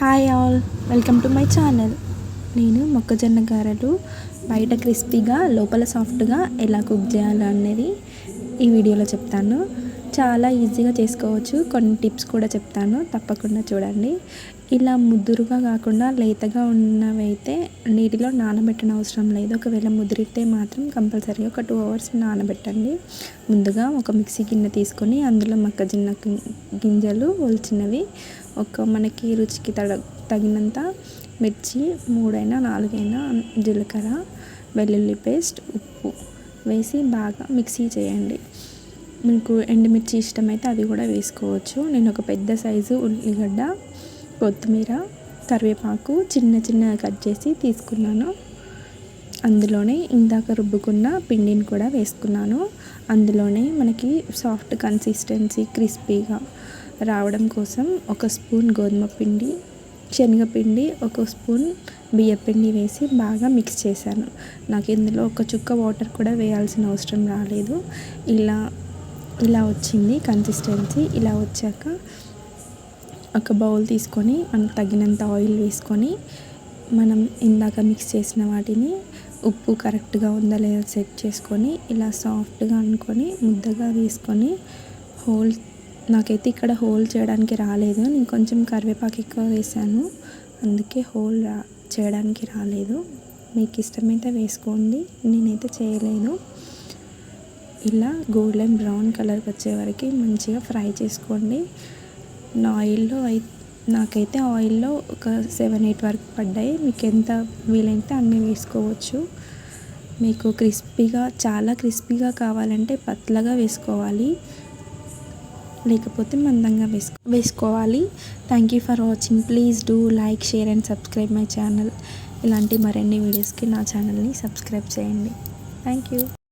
Hi all welcome to my channel నేను మొక్కజొన్న గారెలు బయట క్రిస్పీగా లోపల సాఫ్ట్గా ఎలా కుక్ చేయాలి అనేది ఈ వీడియోలో చెప్తాను. చాలా ఈజీగా చేసుకోవచ్చు. కొన్ని టిప్స్ కూడా చెప్తాను. తప్పకుండా చూడండి. ఇలా ముదురుగా కాకుండా లేతగా ఉన్నవైతే నీటిలో నానబెట్టడం అవసరం లేదు. ఒకవేళ ముదిరితే మాత్రం కంపల్సరీగా ఒక టూ అవర్స్ నానబెట్టండి. ముందుగా ఒక మిక్సీ గిన్నె తీసుకొని అందులో మొక్కజొన్న గింజలు ఒలిచినవి ఒక మనకి రుచికి తడ తగినంత మిర్చి మూడైనా నాలుగైనా జీలకర్ర వెల్లుల్లి పేస్ట్ ఉప్పు వేసి బాగా మిక్సీ చేయండి. మీకు ఎండుమిర్చి ఇష్టమైతే అది కూడా వేసుకోవచ్చు. నేను ఒక పెద్ద సైజు ఉల్లిగడ్డ కొత్తిమీర కరివేపాకు చిన్న చిన్నగా కట్ చేసి తీసుకున్నాను. అందులోనే ఇందాక రుబ్బుకున్న పిండిని కూడా వేసుకున్నాను. అందులోనే మనకి సాఫ్ట్ కన్సిస్టెన్సీ క్రిస్పీగా రావడం కోసం ఒక స్పూన్ గోధుమ పిండి శనగపిండి ఒక స్పూన్ బియ్యపిండి వేసి బాగా మిక్స్ చేశాను. నాకు ఇందులో ఒక చుక్క వాటర్ కూడా వేయాల్సిన అవసరం రాలేదు. ఇలా ఇలా వచ్చింది కన్సిస్టెన్సీ ఇలా వచ్చాక ఒక బౌల్ తీసుకొని మనం తగినంత ఆయిల్ వేసుకొని మనం ఇందాక మిక్స్ చేసిన వాటిని ఉప్పు కరెక్ట్గా ఉందా లేదా సెట్ చేసుకొని ఇలా సాఫ్ట్గా అనుకొని ముద్దగా వేసుకొని హోల్ నాకైతే ఇక్కడ హోల్ చేయడానికి రాలేదు నేను కొంచెం కరివేపాకు ఎక్కువ వేసాను అందుకే హోల్ రా చేయడానికి రాలేదు మీకు ఇష్టమైతే వేసుకోండి నేనైతే చేయలేదు ఇలా గోల్డెన్ బ్రౌన్ కలర్కి వచ్చే వరకు మంచిగా ఫ్రై చేసుకోండి నా ఆయిల్లో అయి నాకైతే ఆయిల్లో ఒక సెవెన్ ఎయిట్ వరకు పడ్డాయి మీకు ఎంత వీలైతే అన్నీ వేసుకోవచ్చు మీకు క్రిస్పీగా చాలా క్రిస్పీగా కావాలంటే పత్లగా వేసుకోవాలి లేకపోతే మందంగా వేసుకో వేసుకోవాలి. Thank you for watching please do like share and subscribe my channel ఇలాంటి మరిన్ని వీడియోస్కి నా ఛానల్ని సబ్స్క్రైబ్ చేయండి. Thank you